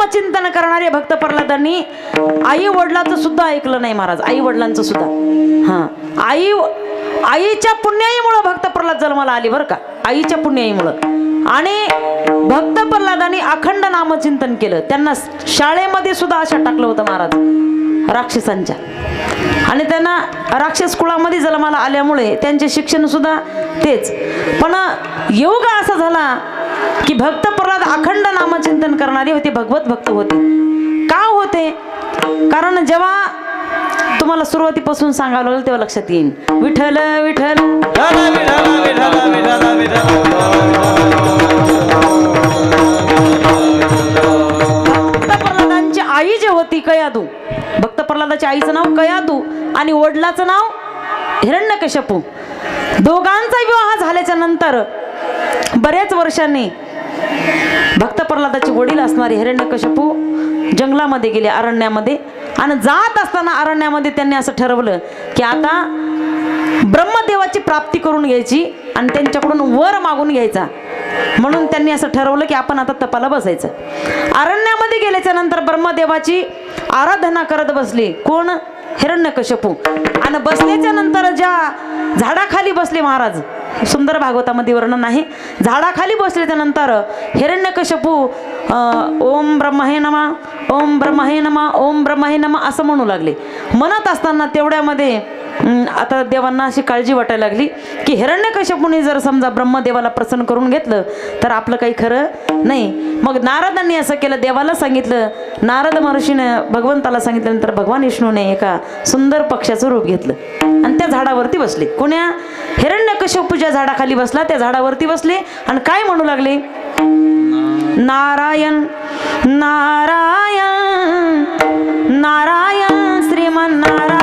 नामचिंतन करणारे भक्त प्रल्हादांनी आई वडिलाचं सुद्धा ऐकलं नाही महाराज आई वडिलांचं सुद्धा. हा. आई आईच्या पुण्याईमुळं भक्त प्रल्हाद जन्माला आली बरं का? आईच्या पुण्याईमुळं. आणि भक्त प्रल्हादांनी अखंड नामचिंतन केलं. त्यांना शाळेमध्ये सुद्धा अशा टाकलं होतं महाराज राक्षसांच्या. आणि त्यांना राक्षस कुळामध्ये जन्माला आल्यामुळे त्यांचे शिक्षण सुद्धा तेच. पण योग असा झाला की भक्त प्रल्हाद अखंड नामचिंतन करणारे होते भगवत भक्त होते. का होते? कारण जेव्हा तुम्हाला सुरुवातीपासून सांगावं लागेल तेव्हा लक्षात येईल विठ्ठल विठ्ठल. भक्त प्रल्हादांची आई जी होती कयादू. भक्त प्रल्हादाच्या आईचं नाव कयादू आणि वडिलाचं नाव हिरण्यकशपू दोघांचा विवाह झाल्याच्यानंतर बऱ्याच वर्षांनी भक्त प्रल्हादाचे वडील असणारे हिरण्यकशपू जंगलामध्ये गेले अरण्यामध्ये. आणि जात असताना अरण्यामध्ये त्यांनी असं ठरवलं की आता ब्रह्मदेवाची प्राप्ती करून घ्यायची आणि त्यांच्याकडून वर मागून घ्यायचा. म्हणून त्यांनी असं ठरवलं की आपण आता तपाला बसायचं. अरण्यामध्ये गेल्याच्यानंतर ब्रह्मदेवाची आराधना करत बसली. कोण? हिरण्यकशपू आणि बसल्याच्या नंतर ज्या झाडाखाली बसले महाराज सुंदर भागवतामध्ये वर्णन आहे. झाडाखाली बसल्याच्यानंतर नंतर हिरण्यकश्यपू ओम ब्रह्म हे नमा ओम ब्रह्म हे नमा ओम ब्रह्म हे नमा असं म्हणू लागले. म्हणत असताना तेवढ्यामध्ये आता देवांना अशी काळजी वाटायला लागली की हिरण्यकश्यपूने जर समजा ब्रह्मदेवाला प्रसन्न करून घेतलं तर आपलं काही खरं नाही. मग नारदांनी असं केलं देवाला सांगितलं नारद महर्षीनं भगवंताला सांगितल्यानंतर भगवान विष्णूने एका सुंदर पक्षाचं रूप घेतलं आणि त्या झाडावरती बसले. कोण्या? हिरण्यकश्यपूच्या झाडाखाली बसला त्या झाडावरती बसले आणि काय म्हणू लागले? नारायण नारायण नारायण श्रीमन नारायण.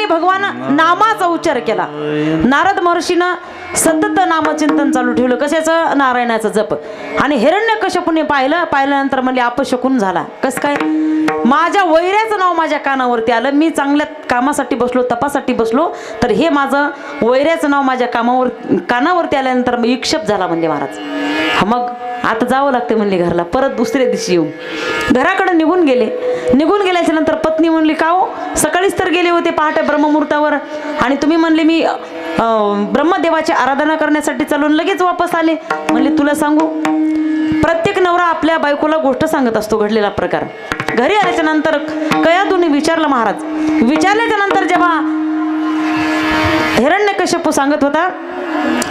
नारदांनी भगवान नामाचा उच्चार केला. नारद महर्षीनं सतत नामचिंतन चालू ठेवलं. कशाचं? नारायणाचं जप. आणि हिरण्य कशपुने पाहिलं पाहिल्यानंतर म्हणजे अपशकून झाला. कस काय? माझ्या वैऱ्याचं नाव माझ्या कानावरती आलं. मी चांगल्या कामासाठी बसलो तपासाठी बसलो तर हे माझं वैऱ्याचं नाव माझ्या कामावर कानावरती आल्यानंतर मग इक्षप झाला म्हणजे महाराज. मग आता जावं लागते म्हणले घरला. परत दुसऱ्या दिवशी येऊ. घराकडे निघून गेले. निघून गेल्याच्यानंतर पत्नी म्हणली का हो? सकाळीच तर गेले होते पहाटे ब्रह्ममुहूर्तावर. आणि तुम्ही म्हणले मी ब्रह्मदेवाची आराधना करण्यासाठी चालून लगेच वापस आले. म्हणले तुला सांगू प्रत्येक नवरा आपल्या बायकोला गोष्ट सांगत असतो घडलेला प्रकार. घरी आल्याच्यानंतर कयातून विचारलं महाराज. विचारल्याच्या नंतर जेव्हा हिरण्यकश्यपू सांगत होता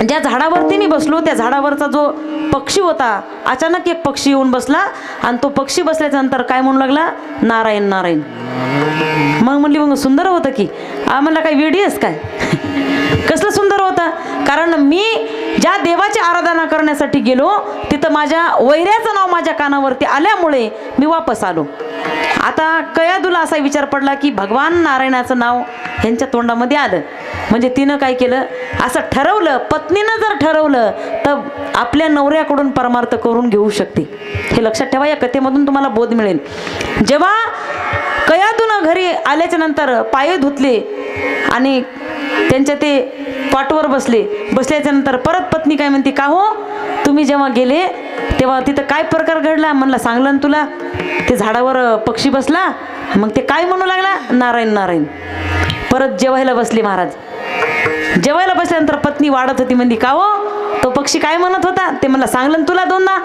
ज्या झाडावरती मी बसलो त्या झाडावरचा जो पक्षी होता अचानक एक पक्षी येऊन बसला आणि तो पक्षी बसल्याच्या नंतर काय म्हणू लागला? नारायण नारायण. मग म्हणली मग सुंदर होतं की. आम्हाला काय वेडीस काय? कसलं सुंदर होतं? कारण मी ज्या देवाची आराधना करण्यासाठी गेलो तिथं माझ्या वैऱ्याचं नाव माझ्या कानावरती आल्यामुळे मी वापस आलो. आता कयादूला असा विचार पडला की भगवान नारायणाचं नाव ह्यांच्या तोंडामध्ये आलं. म्हणजे तिनं काय केलं? असं ठरवलं पत्नीनं जर ठरवलं तर आपल्या नवऱ्याकडून परमार्थ करून घेऊ शकते. हे लक्षात ठेवा या कथेमधून तुम्हाला बोध मिळेल. जेव्हा कयादून घरी आल्याच्यानंतर पाय धुतले आणि त्यांच्या ते पाठवर बसले बसल्याच्या नंतर परत पत्नी काय म्हणते का हो? तुम्ही जेव्हा गेले तेव्हा तिथं काय प्रकार घडला? म्हणला सांगलं ना तुला. ते झाडावर पक्षी बसला. मग ते काय म्हणू लागला? नारायण नारायण. परत जेवायला बसले महाराज. जेवायला बसल्यानंतर पत्नी वाढत होती म्हणली का हो? तो पक्षी काय म्हणत होता? ते म्हणला सांगलं तुला दोनदा.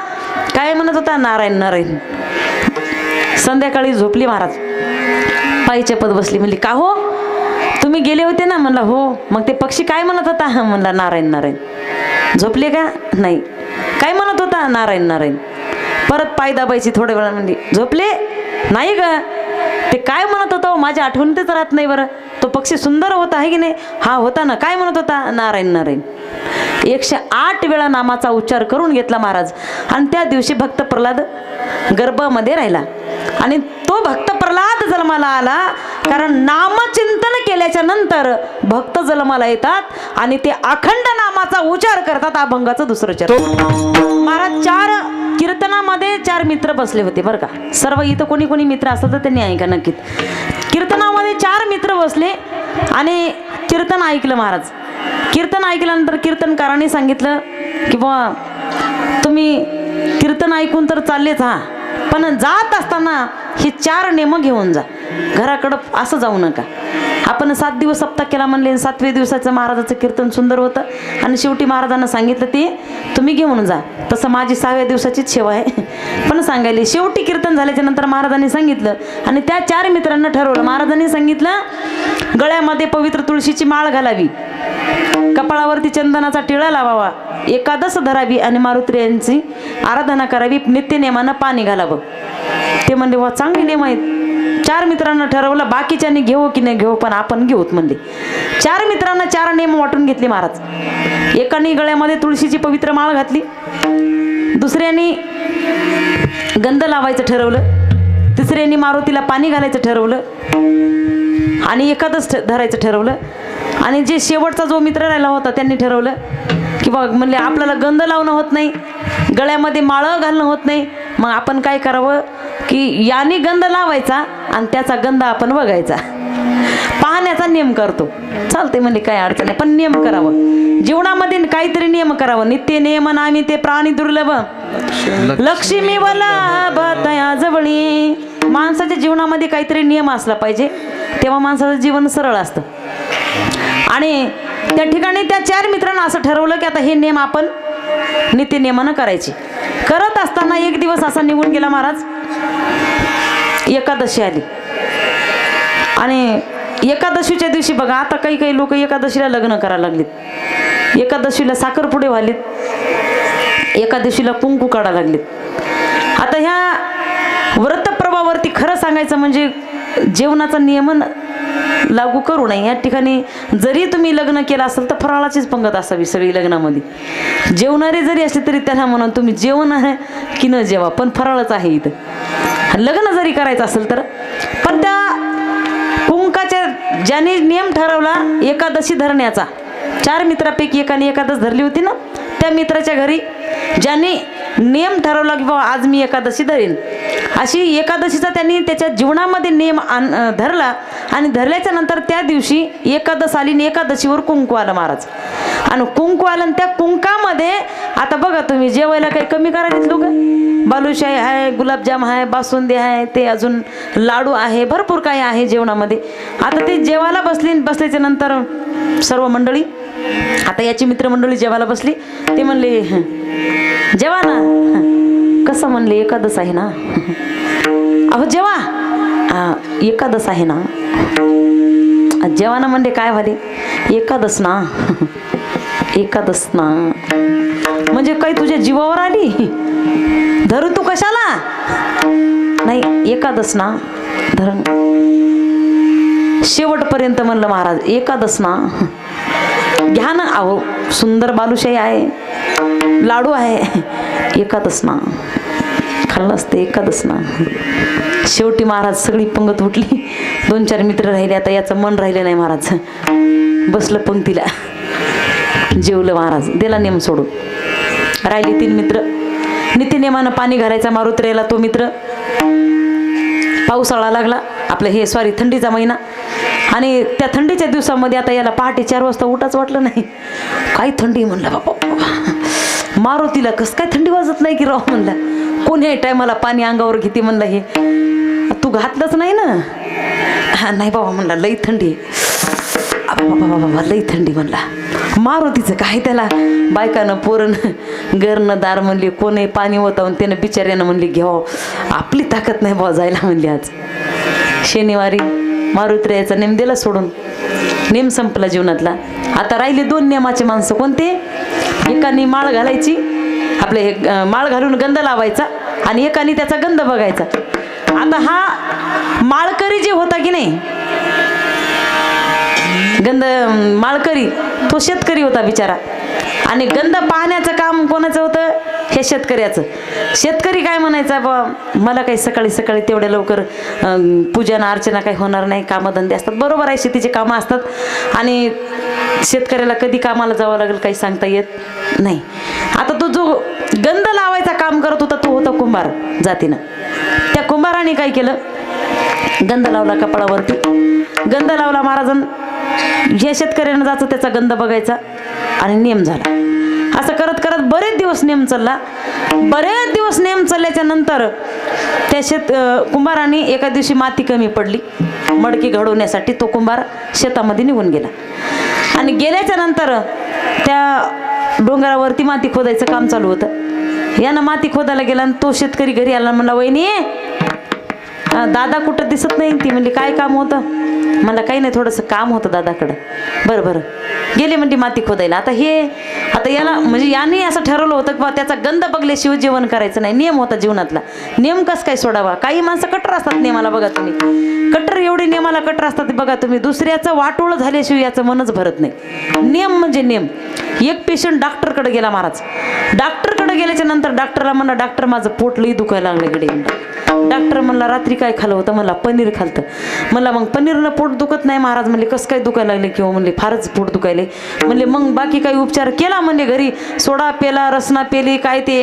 काय म्हणत होता? नारायण नारायण. संध्याकाळी झोपली महाराज. पायीच्या पद बसली म्हणली का हो? तुम्ही गेले होते ना? म्हणला हो. मग ते पक्षी काय म्हणत होता? म्हणला नारायण नारायण. झोपले का? नाही. काय म्हणत होता? नारायण नारायण. परत पाय दाबायची थोड्या वेळा झोपले? नाही ग. ते काय म्हणत होता? माझ्या आठवणीतच राहत नाही बरं. तो पक्षी सुंदर होता आहे की नाही? हा होता ना. काय म्हणत होता? नारायण नारायण. एकशे आठ वेळा नामाचा उच्चार करून घेतला महाराज. आणि त्या दिवशी भक्त प्रल्हाद गर्भामध्ये राहिला. आणि तो भक्त प्रल्हाद जन्माला आला. कारण नामचिंतन केल्याच्यानंतर भक्त जन्माला येतात आणि ते अखंड नामाचा उच्चार करतात अभंगाचं दुसरं चरण. महाराज चार कीर्तनामध्ये चार मित्र बसले होते बरं का. सर्व इथं कोणी कोणी मित्र असतात तर त्यांनी ऐका नक्कीच. कीर्तनामध्ये चार मित्र बसले आणि कीर्तन ऐकलं महाराज. कीर्तन ऐकल्यानंतर कीर्तनकारांनी सांगितलं की बुवा तुम्ही कीर्तन ऐकून तर चाललेच हा. पण जात असताना हे चार नेमं घेऊन जा. घराकडं असं जाऊ नका. आपण सात दिवस सप्ताह केला म्हणले सातव्या दिवसाचं महाराजाचं कीर्तन सुंदर होतं. आणि शेवटी महाराजांना सांगितलं ते तुम्ही घेऊन जा. तसं माझी सहाव्या दिवसाचीच सेवा आहे. पण सांगायले शेवटी कीर्तन झाल्याच्यानंतर महाराजांनी सांगितलं आणि त्या चार मित्रांना ठरवलं. महाराजांनी सांगितलं गळ्यामध्ये पवित्र तुळशीची माळ घालावी. कपाळावरती चंदनाचा टिळा लावावा. एकादश धरावी आणि मारुत्री यांची आराधना करावी. नित्यनेमानं पाणी घालावं. ते म्हणले वा चांगले नियम आहेत. चार मित्रांना ठरवलं बाकीच्यांनी घेऊ की नाही घेऊ पण आपण घेऊत म्हणले. चार मित्रांना चार नियम वाटून घेतले महाराज. एकाने गळ्यामध्ये तुळशीची पवित्र माळ घातली. दुसऱ्याने गंध लावायचं ठरवलं. तिसऱ्याने मारुतीला पाणी घालायचं ठरवलं. आणि एखादंच ठ- धरायचं ठरवलं. आणि जे शेवटचा जो मित्र राहिला होता त्यांनी ठरवलं की बघ म्हणले आपल्याला गंध लावणं होत नाही गळ्यामध्ये माळं घालणं होत नाही. मग आपण काय करावं की याने गंध लावायचा आणि त्याचा गंध आपण बघायचा. पाहण्याचा नियम करतो. चालते म्हणजे काय अडचण नाही पण नियम करावं. जीवनामध्ये काहीतरी नियम करावं. नित्य नियम नामी ते प्राणी दुर्लभ. लक्ष्मी वला जवळी. माणसाच्या जीवनामध्ये काहीतरी नियम असला पाहिजे. तेव्हा माणसाचं जीवन सरळ असतं. आणि त्या ठिकाणी त्या चार मित्रांना असं ठरवलं की आता हे नियम आपण नित्यनियमानं करायचे. करत असताना एक दिवस असा निघून गेला महाराज. एकादशी आली. आणि एकादशीच्या दिवशी बघा आता काही काही लोक एकादशीला लग्न करायला लागलेत. एकादशीला साखरपुडे व्हालेत एकादशीला कुंकू काढायला लागलेत. आता ह्या व्रतप्रभावरती खरं सांगायचं म्हणजे जेवणाचं नियमन लागू करू नये. या ठिकाणी जरी तुम्ही लग्न केलं असेल तर फराळाचीच पंगत असावी सगळी लग्नामध्ये. जेवणारे जरी असले तरी त्यांना म्हणून तुम्ही जेवण आहे की न जेवा पण फराळच आहे इथं. लग्न जरी करायचं असेल तर पण त्या कुंकाच्या ज्याने नियम ठरवला एकादशी धरण्याचा. चार मित्रापैकी एकाने एकादश धरली होती ना त्या मित्राच्या घरी ज्याने नियम ठरवला की बाबा आज मी एकादशी धरेन. अशी एकादशीचा त्यांनी त्याच्या जीवनामध्ये नियम आण धरला आणि धरल्याच्या नंतर त्या दिवशी एकादश आली आणि एकादशीवर कुंकू आलं महाराज. आणि कुंकू आलं आणि त्या कुंकामध्ये आता बघा तुम्ही जेवायला काही कमी करायला लोक? बालुशाही आहे गुलाबजाम आहे बासुंदी आहे ते अजून लाडू आहे भरपूर काही आहे जेवणामध्ये. आता ते जेवायला बसले बसल्याच्या नंतर सर्व मंडळी आता याची मित्रमंडळी जेवायला बसली. ते म्हणले जेवा ना. कसं? म्हणले एकादस आहे ना. अहो जेवा. "हा, आहे ना. जेवा ना म्हणले काय झाले एकादस ना. एकादश ना. म्हणजे काही तुझ्या जीवावर आली? धरू तू कशाला? नाही एकादश ना. धरण. शेवटपर्यंत म्हणलं महाराज एकादस ना. घ्या ना अहो सुंदर बालुशाही आहे. लाडू आहे. एकादस ना. खाल्लं असते एकादच ना. शेवटी महाराज सगळी पंगत उठली. दोन चार मित्र राहिले आता याचं मन राहिलं नाही महाराज. बसलं पंक्तीला. जेवलं महाराज. दिला नेम सोडून. राहिले तीन मित्र. नित्यनेमानं पाणी घालायचा मारुत्र्याला तो मित्र. पावसाळा लागला. आपलं हे सॉरी थंडीचा महिना. आणि त्या थंडीच्या दिवसामध्ये आता याला पहाटे चार वाजता उठाच वाटलं नाही. काय थंडी म्हणलं बाबा. बाबा. मारुतीला कस काय थंडी वाजत नाही की राव म्हणलं. कोणी टायमाला पाणी अंगावर घेते म्हणलं हे. तू घातलंच नाही ना. हा नाही बाबा म्हणला लई थंडी. अबा बाबा बाबा बाबा लई थंडी म्हणला. मारुतीचं काय त्याला? बायकानं पोरण गरनं दार म्हणली कोणी पाणी होतं त्यानं बिचाऱ्यानं म्हणली घ्यावं. आपली ताकद नाही बाबा जायला म्हणली आज. शनिवारी मारुत्र्याचा नेम दिला सोडून. नेम संपला जीवनातला. आता राहिले दोन नियमाचे माणसं कोणते? एकाने माळ घालायची आपले हे माळ घालून गंध लावायचा आणि एकाने त्याचा गंध बघायचा. आता हा माळकरी जे होता की नाही? गंध माळकरी तो शेतकरी होता बिचारा. आणि गंध पाहण्याचं काम कोणाचं होतं? हे शेतकऱ्याचं. शेतकरी काय म्हणायचा बा मला काही सकाळी सकाळी तेवढ्या लवकर पूजन अर्चना काही होणार नाही कामधंदे असतात. बरोबर आहे शेतीचे कामं असतात. आणि शेतकऱ्याला कधी कामाला जावं लागेल काही सांगता येत नाही. आता तो जो गंध लावायचा काम करत होता तो होता कुंभार जातीनं. त्या कुंभाराने काय केलं? गंध लावला कपाळावरती. गंध लावला महाराजां हे शेतकऱ्यानं जायचं त्याचा गंध बघायचा आणि नियम झाला. असं करत करत बरेच दिवस नेम चालला. बरेच दिवस नेम चालल्याच्या नंतर त्या शेत कुंभाराने एका दिवशी माती कमी पडली. मडकी घडवण्यासाठी तो कुंभार शेतामध्ये निघून गेला. आणि गेल्याच्यानंतर त्या डोंगरावरती माती खोदायचं काम चालू होतं. यानं माती खोदायला गेला आणि तो शेतकरी घरी आला म्हणला वहिनी दादा कुठं दिसत नाही? ती म्हणली काय काम होतं? मला काही नाही थोडंसं काम होतं दादाकडं. बरं बरं. गेले म्हणजे माती खोदायला. आता हे आता याला म्हणजे याने असं ठरवलं होतं की बा त्याचा गंध बघल्याशिवाय जेवण करायचं नाही. नियम होता जीवनातला. नियम कसं काय सोडावा? काही माणसं कट्टर असतात नियमाला बघा तुम्ही. कट्टर एवढे नियमाला कट्टर असतात ते बघा तुम्ही. दुसऱ्याचं वाटोळं झाल्याशिवाय याचं मनच भरत नाही. नियम म्हणजे नियम. एक पेशंट डॉक्टरकडे गेला महाराज. डॉक्टरकडे गेल्याच्यानंतर डॉक्टरला म्हणा डॉक्टर माझं पोटलंही दुखायला लागलं गडे डॉक्टर म्हणला रात्री काय खालं होतं? मला पनीर खालतं मला मग पनीरनं पोट दुखत नाही महाराज म्हणले कसं काय दुखायला लागले? किंवा म्हणले फारच पोट दुखायले. म्हणले मग बाकी काही उपचार केला म्हणले घरी. सोडा पेला रसना पेली काय ते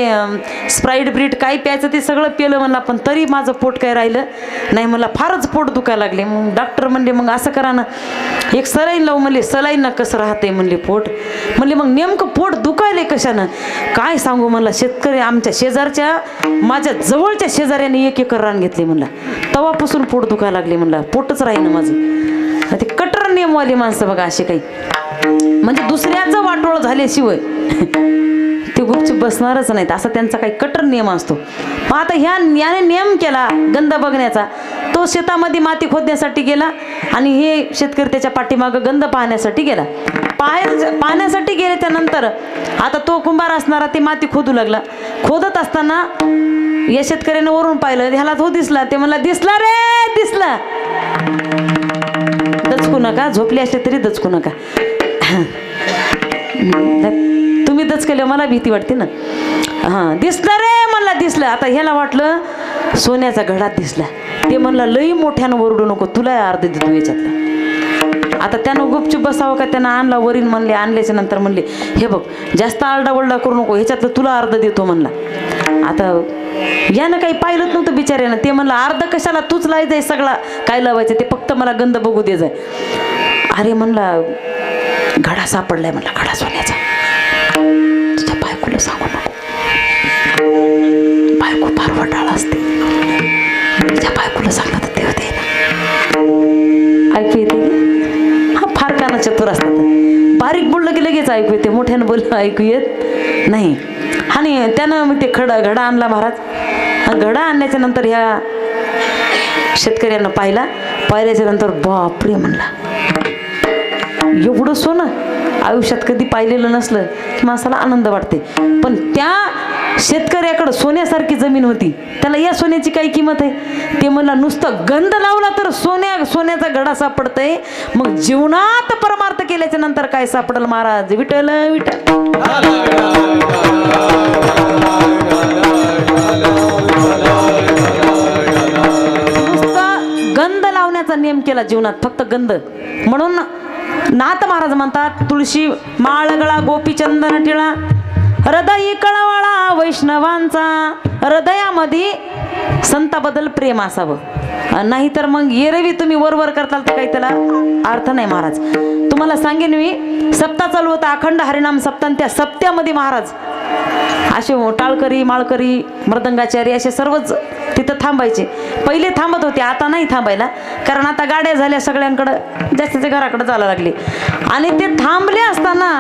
स्प्राईट ब्रीट काय प्यायचं ते सगळं पेलं म्हणला पण तरी माझं पोट काय राहिलं? नाही मला फारच पोट दुखायला लागले. मग डॉक्टर म्हणले मग असं करा ना. एक सलाईन लावू म्हणले सलाईन कसं राहते म्हणले पोट. म्हणले मग नेमकं पोट दुखायले कशानं? काय सांगू म्हणला शेतकरी आमच्या शेजारच्या माझ्या जवळच्या शेजाऱ्याने एक एक करान घेतले म्हणला. तवापासून पोट दुखायला लागले म्हणला. पोटच राहीना माझं. ते कटर नियमवाली माणसं बघा असे काही. म्हणजे दुसऱ्याचं वाटोळ झाल्याशिवाय ते गुपचूप बसणारच नाहीत. असा त्यांचा काही कटर नियम असतो. मग आता ह्या याने नियम केला गंध बघण्याचा. तो शेतामध्ये माती खोदण्यासाठी गेला आणि हे शेतकरी त्याच्या पाठीमागं गंध पाहण्यासाठी गेला. पाहाय पाहण्यासाठी गेले त्यानंतर आता तो कुंभार असणारा ते माती खोदू लागला. खोदत असताना या शेतकऱ्याने वरून पाहिलं ह्याला तो दिसला ते म्हणला दिसला रे दिसला. दचकू नका झोपले असले तरी दचकू नका. तुम्ही दचकले मला भीती वाटते ना. हां दिसलं रे मला दिसलं. आता ह्याला वाटलं सोन्याचा घडात दिसला. ते म्हणलं लई मोठ्यानं ओरडू नको तुला अर्ध देतो याच्यातला. आता त्यानं गुपचूप बसावं का? त्यानं आणला वरील म्हणले आणल्याच्या नंतर म्हणले हे बघ जास्त आरडाओरडा करू नको ह्याच्यातलं तुला अर्ध देतो म्हणला. आता यानं काही पाहिलंच नव्हतं बिचाऱ्यानं. ते म्हणलं अर्ध कशाला? तूच लायचंय सगळा. काय लावायचं ते? फक्त मला गंध बघू दे जाय. अरे म्हणला घडा सापडलाय म्हणला घडा सोन्याचा. तुझ्या बायकोला सांगू नको. बायको फार वटाळा असते. तुझ्या बायकोला सांगा बोललं की लगेच ऐकू येते. मोठ्यानं बोललं ऐकू येत नाही. आणि त्यानं मग ते खडा घडा आणला महाराज. घडा आणल्याच्या नंतर ह्या शेतकऱ्यानं पाहिला. पाहिल्याच्या नंतर बापरे म्हणला. एवढं सोनं आयुष्यात कधी पाहिलेलं नसलं की माणसाला आनंद वाटते. पण त्या शेतकऱ्याकडं सोन्यासारखी जमीन होती. त्याला या सोन्याची काही किंमत आहे? ते म्हणला नुसतं गंध लावला तर सोन्या सोन्याचा गडा सापडतंय. मग जीवनात परमार्थ केल्याच्यानंतर काय सापडल महाराज? विठल विठल नुसतं गंध लावण्याचा नियम केला जीवनात फक्त गंध. म्हणून नाथ महाराज म्हणतात तुळशी माळगळा गोपीचंदन टिळा हृदय कळवळा वैष्णवांचा. हृदयामध्ये संताबद्दल प्रेम असावं. नाही नाहीतर मग येरवी तुम्ही वरवर करताल तर काही त्याला अर्थ नाही महाराज. तुम्हाला सांगेन मी सप्ता चालू होता अखंड हरिनाम सप्तान त्या सप्त्यामध्ये महाराज असे हो, टाळकरी माळकरी मृदंगाचारी असे सर्वच तिथं थांबायचे. पहिले थांबत होते आता नाही थांबायला. कारण आता गाड्या झाल्या सगळ्यांकडं जास्तीच्या घराकडे जायला लागले. आणि ते थांबले असताना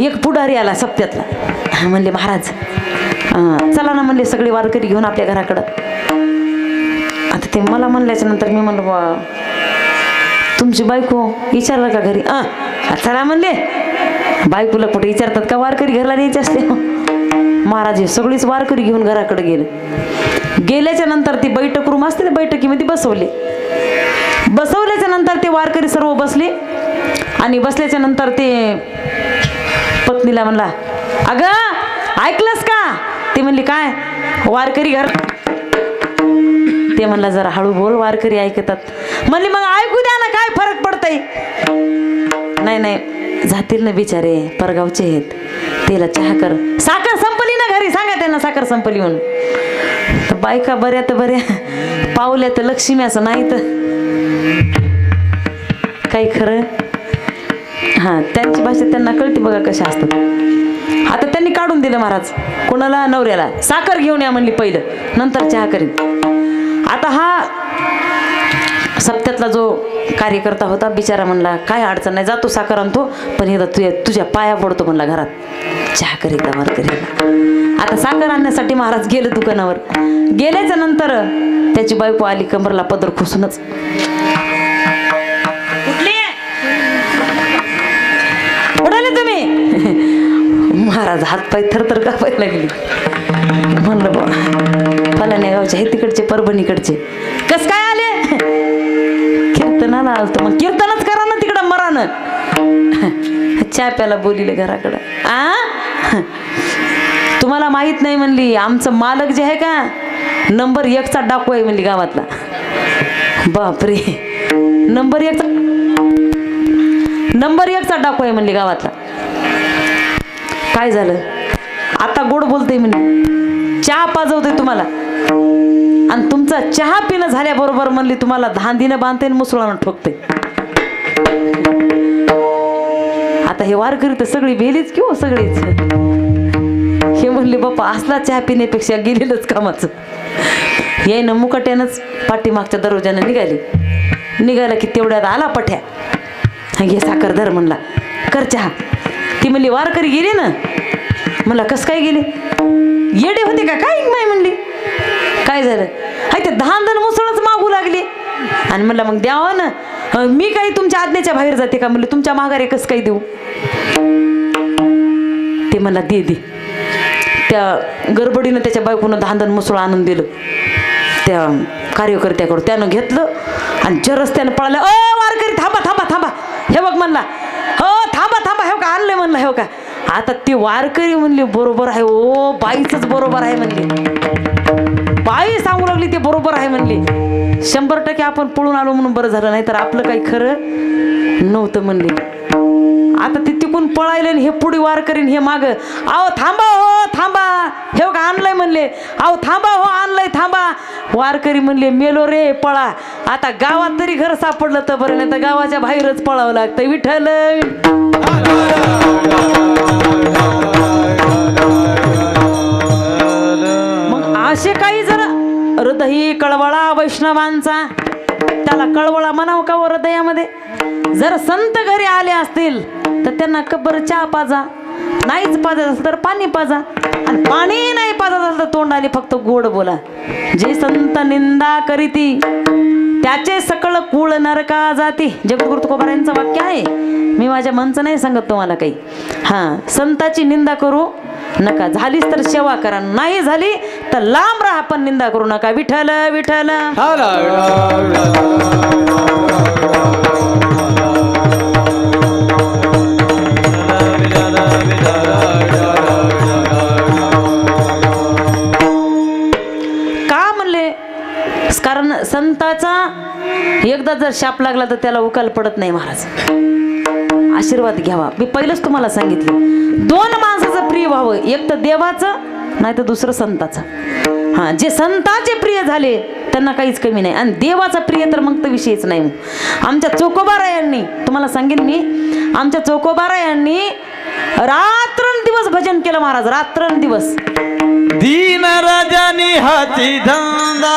एक पुढारी आला सप्त्यातला. म्हणले महाराज चला ना म्हणले सगळे वारकरी घेऊन आपल्या घराकडं. आता ते मला म्हणल्याच्या नंतर मी म्हणलं बा तुमची बायको विचारलं का घरी? अ चला म्हणले बायकोला कुठे विचारतात का वारकरी घरला न्यायचे असते? महाराज हे सगळीच वारकरी घेऊन घराकडे गेले. गेल्याच्यानंतर ती बैठक रूम असते ना बैठकीमध्ये बसवले. बसवल्याच्या नंतर ते वारकरी सर्व बसले आणि बसल्याच्या नंतर ते पत्नीला म्हणला अगं ऐकलंस का? ती म्हणली काय? वारकरी घर. ते म्हणला जरा हळू बोल वारकरी ऐकतात. म्हणली मग ऐकू द्या ना काय फरक पडतय? नाही नाही जातील ना बिचारे परगावचे आहेत. तेला चहा कर. साखर संपली ना घरी? सांगा त्यांना साखर संपली म्हणून. तर बायका बऱ्या तर बऱ्या पावल्या तर लक्ष्मी असं नाही तर. काही खरं? हां त्यांची भाषा त्यांना कळते बघा कशा असतात. आता त्यांनी काढून दिलं महाराज. कोणाला? नवऱ्याला. साखर घेऊन या म्हणली पहिलं. नंतर चहा करीन. आता हा सप्त्यातला जो कार्यकर्ता होता बिचारा म्हणला काय अडचण नाही जातो साखर आणतो. पण हे तुझ्या तुझ्या पाया पडतो म्हणला घरात. चहा करीता मार करीता आता साखर आणण्यासाठी महाराज गेले दुकानावर. गेल्याच्यानंतर त्याची बायको आली कमरला पदर खुसूनच. महाराज हातपाय थरथर कापायला लागली. म्हणलं बा फलाण्या गावचे हे तिकडचे परभणीकडचे. कस काय आले? कीर्तनाला आलतो मग. कीर्तनच करा ना तिकडं मरानं. चाप्याला बोलिले घराकडं. आ? तुम्हाला माहीत नाही म्हणली आमचं मालक जे आहे का नंबर एकचा डाकू आहे म्हणली गावातला. बापरे. नंबर एकचा नंबर एकचा डाकू आहे म्हणली गावातला. काय झालं? आता गोड बोलते मी चहा पाजवते तुम्हाला. आणि तुमचा चहा पिणं झाल्याबरोबर म्हणली तुम्हाला धांदीनं बांधते आणि मुसळानं ठोकते. आता हे वारकरी तर सगळी भेलीच की हो सगळीच? हे म्हणले बाप्पा असला चहा पिण्यापेक्षा गेलेलंच कामाचं. यायनं मुकाट्यानंच पाठीमागच्या दरवाजानं निघाली. निघाला की तेवढ्यात आला पठ्या. हे साखर धर म्हणला. कर चहा. ती म्हणली वारकरी गेली ना? म्हणला कस काय गेले? येडे होते का? काय माय म्हणली? काय झालं? हाय ते धांदन मुसळच मागू लागली. आणि म्हणलं मग द्यावा ना? मी काही तुमच्या आज्ञेच्या बाहेर जाते का? म्हणलं तुमच्या माघारे कसं काही देऊ? ते मला दे दे. त्या गडबडीनं त्याच्या बायकोनं धांदन मुसळ आणून दिलं. त्या कार्यकर्त्याकडून त्यानं घेतलं आणि जरस त्यानं पळालं अ वारकरी थांबा थांबा थांबा. हे बघ म्हणला म्हणला हो का? आता ती वारकरी म्हणली बरोबर आहे हो, ओ बाईचच बरोबर आहे म्हणली. बाई सांगू लागली ते बरोबर आहे म्हणली. शंभर टक्के आपण पळून आलो म्हणून बरं झालं नाही तर आपलं काही खरं नव्हतं म्हणले. आता ते तिकून पळायले हे पुढे वार करीन हे माग अहो थांबा हो थांबा. हे का आणलंय म्हणले. अहो थांबा हो आणलंय थांबा. वारकरी म्हणले मेलो रे पळा. आता गावात तरी घर सापडलं तर बरं नाही तर गावाच्या बाहेरच पळावं लागतं. विठ्ठल ही कळवळा वैष्णवांचा त्याला कळवळा म्हणावं का हृदयामध्ये जर संत घरी आले असतील तर त्यांना कबर चहा पाजा. नाहीच पाजत असेल तर पाणी पाजा. आणि पाणी नाही पाजत असेल तर आली फक्त गोड बोला. जे संत निंदा करीती त्याचे सकळ कुळ नरका जाती. जगद्गुरु तुकोबार यांचं वाक्य आहे. मी माझ्या मनचं नाही सांगत तुम्हाला काही. हां संताची निंदा करू नका झालीच तर सेवा करा नाही झाली तर लांब राहा पण निंदा करू नका. विठ्ठल विठ्ठल. का म्हणले? कारण संताचा एकदा जर शाप लागला तर त्याला उकाल पडत नाही महाराज. आशीर्वाद घ्यावा. मी पहिलंच तुम्हाला सांगितलं. दोन माणसाचं प्रिय व्हावं. एक तर देवाचं नाही तर दुसरं संताचं. हां जे संताचे प्रिय झाले त्यांना काहीच कमी नाही. आणि देवाचा प्रिय तर मग तर विषयच नाही मग. आमच्या चोकोबारायांनी तुम्हाला सांगेन मी आमच्या चोकोबारायांनी रात्रंदिवस भजन केलं महाराज रात्रंदिवस दिन रजनी हाती धंदा.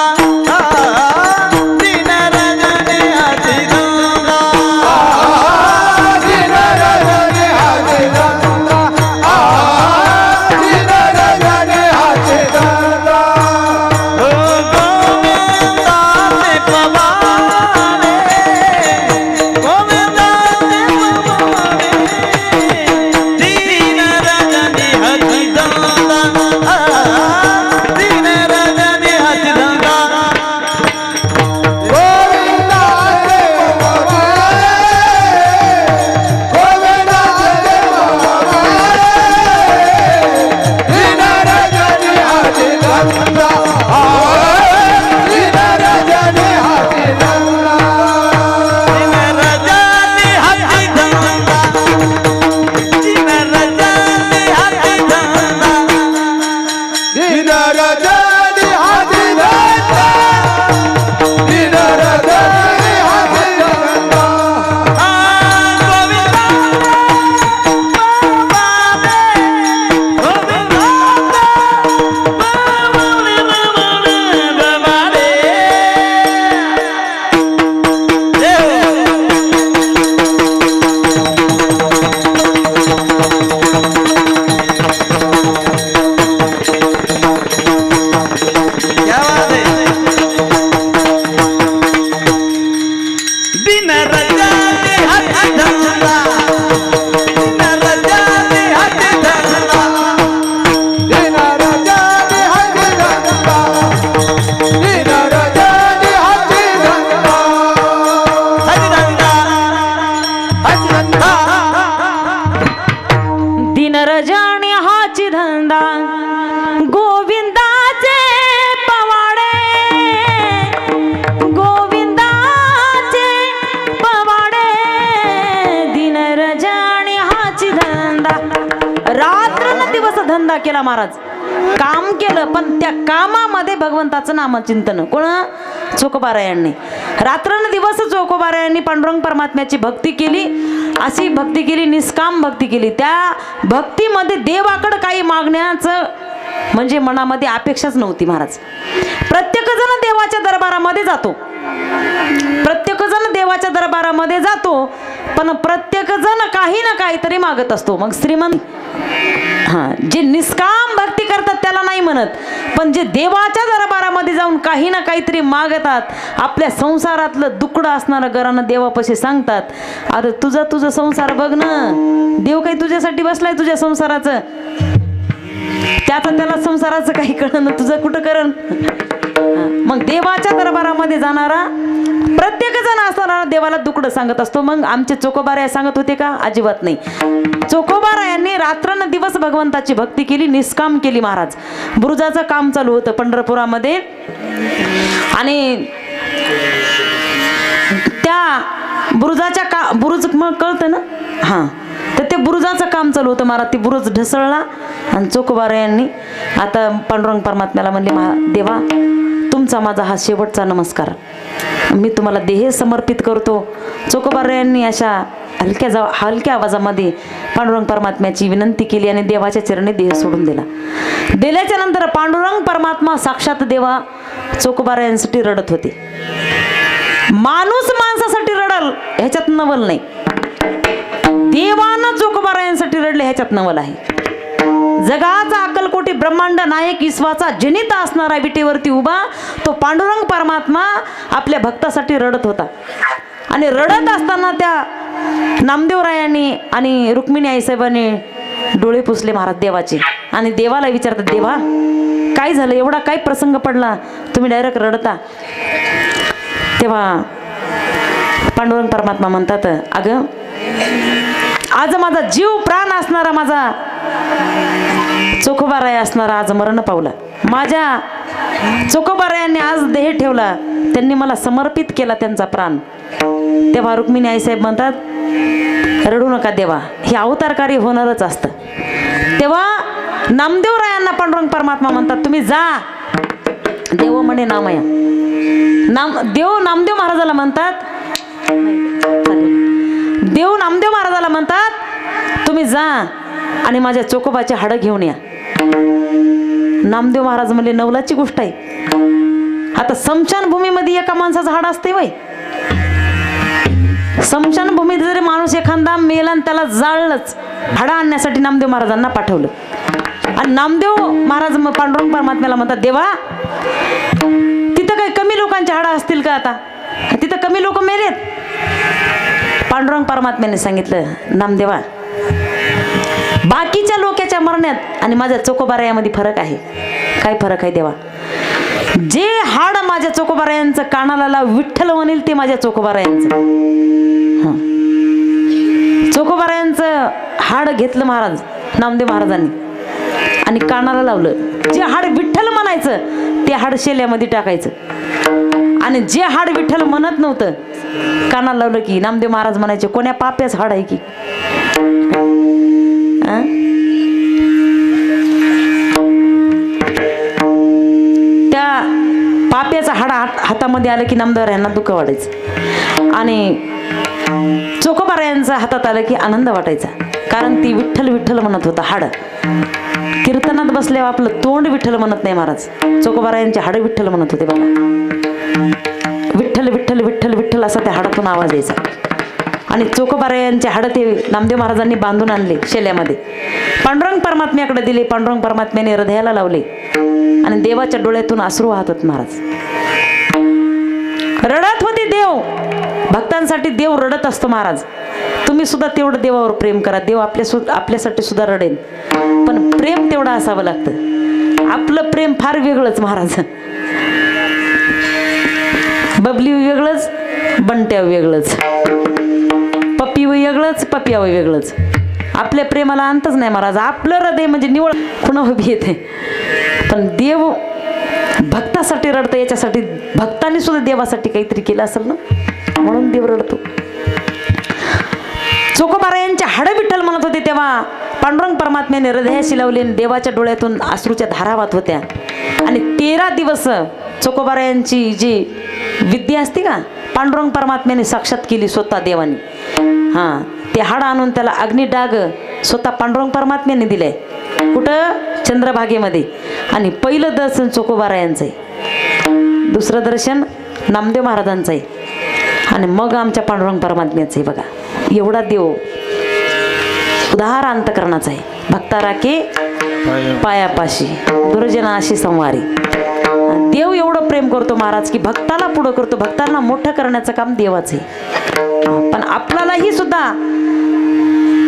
चांगला केला महाराज. काम केलं पण त्या कामामध्ये भगवंताचं नामचिंतन कोण? चोकोबारायांनी. रात्रन दिवस चोकोबारायांनी पांडुरंग परमात्म्याची भक्ती केली. अशी भक्ती केली निष्काम भक्ती केली. त्या भक्तीमध्ये देवाकडं काही मागण्याचं म्हणजे मनामध्ये अपेक्षाच नव्हती महाराज. प्रत्येकजण देवाच्या दरबारामध्ये जातो. प्रत्येकजण देवाच्या दरबारामध्ये जातो पण प्रत्येकजण काही ना काहीतरी मागत असतो. मग श्रीमंत हां जे निष्काम भक्ती करतात त्याला नाही म्हणत पण जे देवाच्या दरबारामध्ये जाऊन काही ना काहीतरी मागतात आपल्या संसारातलं दुकडं असणारं घरानं देवापाशी सांगतात अरे तुझा तुझा संसार बघ ना. देव काही तुझ्यासाठी बसलाय तुझ्या संसाराचं. त्याचा त्याला संसाराचं काही कळणं तुझं कुठं करण? मग देवाच्या दरबारामध्ये जाणारा प्रत्येक जण असणारा देवाला दुकडं सांगत असतो. मग आमचे चोकोबाराया सांगत होते का? अजिबात नाही. चोकोबारायांनी रात्रन दिवस भगवंताची भक्ती केली निष्काम केली महाराज. बुरुजाचं काम चालू होतं पंढरपुरामध्ये. आणि त्या बुरुजाच्या का बुरुज मग कळतं ना? हां. तर ते बुरुजाचं काम चालू होतं महाराज. ते बुरुज ढसळला आणि चोकोबारायांनी आता पांडुरंग परमात्म्याला म्हणले महा देवा तुमचा माझा हा शेवटचा नमस्कार. मी तुम्हाला देह समर्पित करतो. चोकोबारा यांनी अशा हलक्या जा हलक्या आवाजामध्ये पांडुरंग परमात्म्याची विनंती केली आणि देवाच्या चरणी देह सोडून दिला. दिल्याच्या नंतर पांडुरंग परमात्मा साक्षात देवा चोकोबारा यांसाठी रडत होते. माणूस माणसासाठी रडल ह्याच्यात नवल नाही. देवानं जोकोबारायांसाठी रडले ह्याच्यात नवल आहे. जगाचा अक्कलकोटी ब्रह्मांड नायक ईश्वाचा जनिता असणारा विटेवरती उभा तो पांडुरंग परमात्मा आपल्या भक्तासाठी रडत होता. आणि रडत असताना त्या नामदेवरायांनी आणि रुक्मिणी आईसाहेबांनी डोळे पुसले महाराज देवाचे. आणि देवाला विचारतात देवा काय झालं? एवढा काय प्रसंग पडला? तुम्ही डायरेक्ट रडता. तेव्हा पांडुरंग परमात्मा म्हणतात अगं आज माझा जीव प्राण असणारा माझा चोखोबाराय असणारा आज मरण पावला. माझ्या चोखोबारायांनी आज देह ठेवला. त्यांनी मला समर्पित केला त्यांचा प्राण. तेव्हा रुक्मिणी आईसाहेब म्हणतात रडू नका देवा हे अवतारकारी होणारच असतं. तेव्हा नामदेवरायांना पांडुरंग परमात्मा म्हणतात तुम्ही जा. देव म्हणे नामया नाम देव नामदेव महाराजाला म्हणतात देव नामदेव महाराजाला म्हणतात तुम्ही जा. आणि माझ्या चोकोबाचे हाडं घेऊन या. नामदेव महाराज म्हणले नवलाची गोष्ट आहे. आता समशान भूमीमध्ये एका माणसाचं हाड असते वय. समशान भूमीत जरी माणूस एखादा मेला आणि त्याला जाळलंच हाडं आणण्यासाठी नामदेव महाराजांना पाठवलं. आणि नामदेव महाराज पांडुरंग परमात्म्याला म्हणतात देवा तिथं काही कमी लोकांचे हाडं असतील का आता? तिथं कमी लोक मेलेत. पांडुरंग परमात्म्याने सांगितलं नामदेवा बाकीच्या लोकांच्या मरण्यात आणि माझ्या चोकोबारायामध्ये फरक आहे. काय फरक आहे देवा? जे हाड माझ्या चोकोबारायांचं कानाला लाव विठ्ठल म्हणेल ते माझ्या चोकोबारायांचं. चोकोबारायांचं हाड घेतलं महाराज नामदेव महाराजांनी. आणि कानाला लावलं. जे हाड विठ्ठल म्हणायचं ते हाड शेल्यामध्ये टाकायचं. आणि जे हाड विठ्ठल म्हणत नव्हतं कानाला लावलं की नामदेव महाराज म्हणायचे कोण्या पाप्याच हाड आहे की? त्या पाप्याचा हाड हात हातामध्ये आलं की नामदार यांना दुःख वाटायचं. आणि चोकोबारा यांचा हातात आलं की आनंद वाटायचा. कारण ती विठ्ठल विठ्ठल म्हणत होता हाड. कीर्तनात बसल्यावर आपलं तोंड विठ्ठल म्हणत नाही महाराज. चोकोबारा यांचे हाड विठ्ठल म्हणत होते बाबा. विठ्ठल विठ्ठल विठ्ठल विठ्ठल असा त्या हाडातून आवाज यायचा. आणि चोकोबारा यांचे हाडं ते नामदेव महाराजांनी बांधून आणले शेल्यामध्ये. पांडुरंग परमात्म्याकडे दिले पांडुरंग परमात्म्याने हृदयाला लावले. आणि देवाच्या डोळ्यातून आसरू वाहत होत महाराज. रडत होते देव. भक्तांसाठी देव रडत असतो महाराज. तुम्ही सुद्धा तेवढं देवावर प्रेम करा. देव आपल्या सु आपल्यासाठी सुद्धा रडेल. पण प्रेम तेवढं असावं लागतं. आपलं प्रेम फार वेगळंच महाराज. बबली वेगळंच बंट्या वेगळंच. वेगळंच पपिया वेगळंच. आपल्या प्रेमाला अंतच नाही महाराज. आपलं हृदय म्हणजे निवळ. कुणा उभी येते? पण देव भक्तासाठी रडतं याच्यासाठी भक्तांनी सुद्धा देवासाठी काहीतरी केलं असेल ना? म्हणून देव रडतो. चोकोबारायांच्या हाड विठ्ठल म्हणत होते तेव्हा. पांडुरंग परमात्म्याने हृदयाशी लावले आणि देवाच्या डोळ्यातून अश्रूच्या धारावात होत्या. आणि तेरा दिवस चोकोबारायांची जी विद्या असते का? पांडुरंग परमात्म्याने साक्षात केली स्वतः देवाने. हां ते हाड आणून त्याला अग्निडाग स्वतः पांडुरंग परमात्म्याने दिले कुठं? चंद्रभागेमध्ये. आणि पहिलं दर्शन चोकोबारायांचं आहे दुसरं दर्शन नामदेव महाराजांचं आहे आणि मग आमच्या पांडुरंग परमात्म्याचं आहे बघा. एवढा देव उदार अंतकरणाचा आहे भक्ता राखे पायापाशी. दुर्जनाशी संवारी. देव एवढं प्रेम करतो महाराज की भक्ताला पुढं करतो. भक्तांना मोठं करण्याचं काम देवाचं आहे पण आपल्यालाही सुद्धा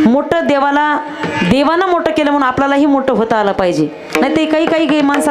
मोठं देवाला देवानं मोठं केलं म्हणून आपल्यालाही मोठं होता आलं पाहिजे. नाही ते काही काही काही माणसाला